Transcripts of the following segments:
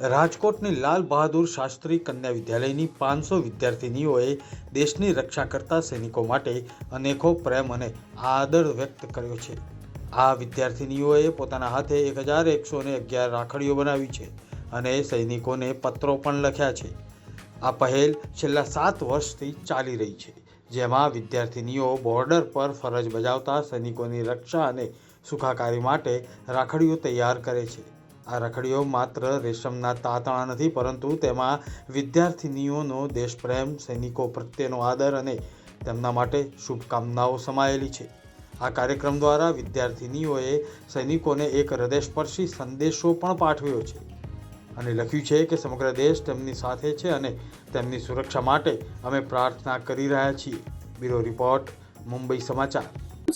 રાજકોટની લાલ બહાદુર શાસ્ત્રી કન્યા વિદ્યાલયની પાંચસો વિદ્યાર્થિનીઓએ દેશની રક્ષા કરતા સૈનિકો માટે અનેકો પ્રેમ અને આદર વ્યક્ત કર્યો છે. આ વિદ્યાર્થિનીઓએ પોતાના હાથે એક હજાર એકસો ને અગિયાર રાખડીઓ બનાવી છે અને સૈનિકોને પત્રો પણ લખ્યા છે. આ પહેલ છેલ્લા સાત વર્ષથી ચાલી રહી છે, જેમાં વિદ્યાર્થિનીઓ બોર્ડર પર ફરજ બજાવતા સૈનિકોની રક્ષા અને સુખાકારી માટે રાખડીઓ તૈયાર કરે છે. આ રખડીઓ માત્ર રેશમના તાતણા નથી, પરંતુ તેમાં વિદ્યાર્થિનીઓનો દેશપ્રેમ, સૈનિકો પ્રત્યેનો આદર અને તેમના માટે શુભકામનાઓ સમાયેલી છે. આ કાર્યક્રમ દ્વારા વિદ્યાર્થિનીઓએ સૈનિકોને એક હૃદયસ્પર્શી સંદેશો પણ પાઠવ્યો છે અને લખ્યું છે કે સમગ્ર દેશ તેમની સાથે છે અને તેમની સુરક્ષા માટે અમે પ્રાર્થના કરી રહ્યા છીએ. બ્યુરો રિપોર્ટ, મુંબઈ સમાચાર.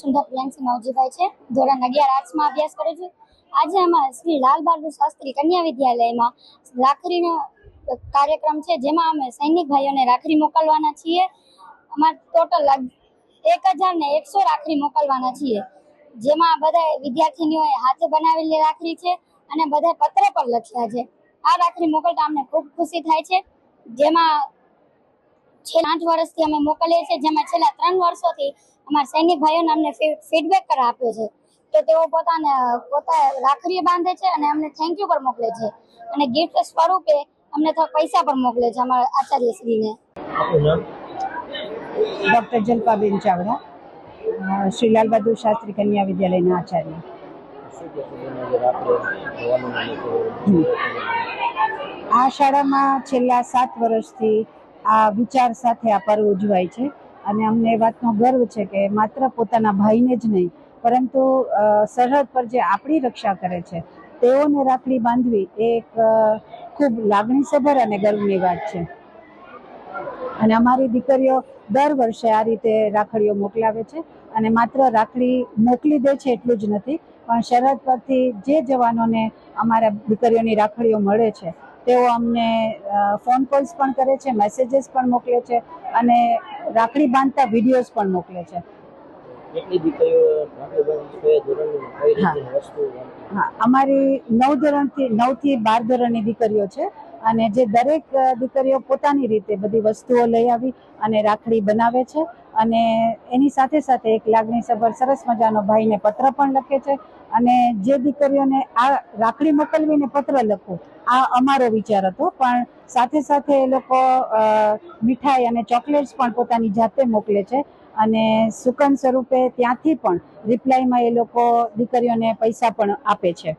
સુંદર પ્રિયાંશી નવજીભાઈ છે. ધોરણ અગિયાર આર્ટ્સમાં અભ્યાસ કરે છું. આજે અમારા શ્રી લાલ બહાદુર શાસ્ત્રી કન્યા વિદ્યાલયમાં રાખડીનો કાર્યક્રમ છે, જેમાં અમે સૈનિક ભાઈઓને રાખડી મોકલવાના છીએ. અમારે ટોટલ એક હજાર ને એકસો રાખડી મોકલવાના છીએ. જેમાં બધા વિદ્યાર્થીનીઓએ હાથે બનાવેલી રાખડી છે અને બધા પત્ર પર લખ્યા છે. આ રાખડી મોકલતા અમને ખૂબ ખુશી થાય છે. જેમાં છેલ્લા આઠ વર્ષથી અમે મોકલીએ છીએ, જેમાં છેલ્લા ત્રણ વર્ષોથી અમારા સૈનિક ભાઈઓને અમને ફીડબેક કર આપ્યો છે. તો તેઓ પોતાને પોતા રાખડી બાંધે છે અને અમને થેન્ક યુ પણ મોકલે છે. અને ગિફ્ટ સ્વરૂપે અમને થોડા પૈસા પણ મોકલે છે અમારા આચાર્યશ્રીને. ડૉક્ટર જલ્પાબેન ચાવડા શ્રી લાલબહાદુર શાસ્ત્રી કન્યા વિદ્યાલયના આચાર્ય. આ શાળામાં છેલ્લા સાત વર્ષથી આ વિચાર સાથે આ પર્વ ઉજવાય છે અને અમને એ વાતનો ગર્વ છે કે માત્ર પોતાના ભાઈને જ નહીં પરંતુ સરહદ પર જે આપણી રક્ષા કરે છે, તેઓને રાખડી બાંધવી એ એક ખૂબ લાગણીસભર અને ગર્વની વાત છે. અને અમારી દીકરીઓ દર વર્ષે આ રીતે રાખડીઓ મોકલાવે છે અને માત્ર રાખડી મોકલી દે છે એટલું જ નથી, પણ સરહદ પરથી જે જવાનોને અમારા દીકરીઓની રાખડીઓ મળે છે, તેઓ અમને ફોન કોલ્સ પણ કરે છે, મેસેજીસ પણ મોકલે છે અને રાખડી બાંધતા વિડીયોઝ પણ મોકલે છે. અમારી નવ ધોરણથી નવથી બાર ધોરણની દીકરીઓ છે અને જે દરેક દીકરીઓ પોતાની રીતે બધી વસ્તુઓ લઈ આવી અને રાખડી બનાવે છે અને એની સાથે સાથે એક લાગણીસભર સરસ મજાનો ભાઈને પત્ર પણ લખે છે અને જે દીકરીઓને આ રાખડી મોકલવીને પત્ર લખવું આ અમારો વિચાર હતો. પણ સાથે સાથે એ લોકો મીઠાઈ અને ચોકલેટ્સ પણ પોતાની જાતે મોકલે છે અને સુકન સ્વરૂપે ત્યાંથી પણ રિપ્લાયમાં એ લોકો દીકરીઓને પૈસા પણ આપે છે.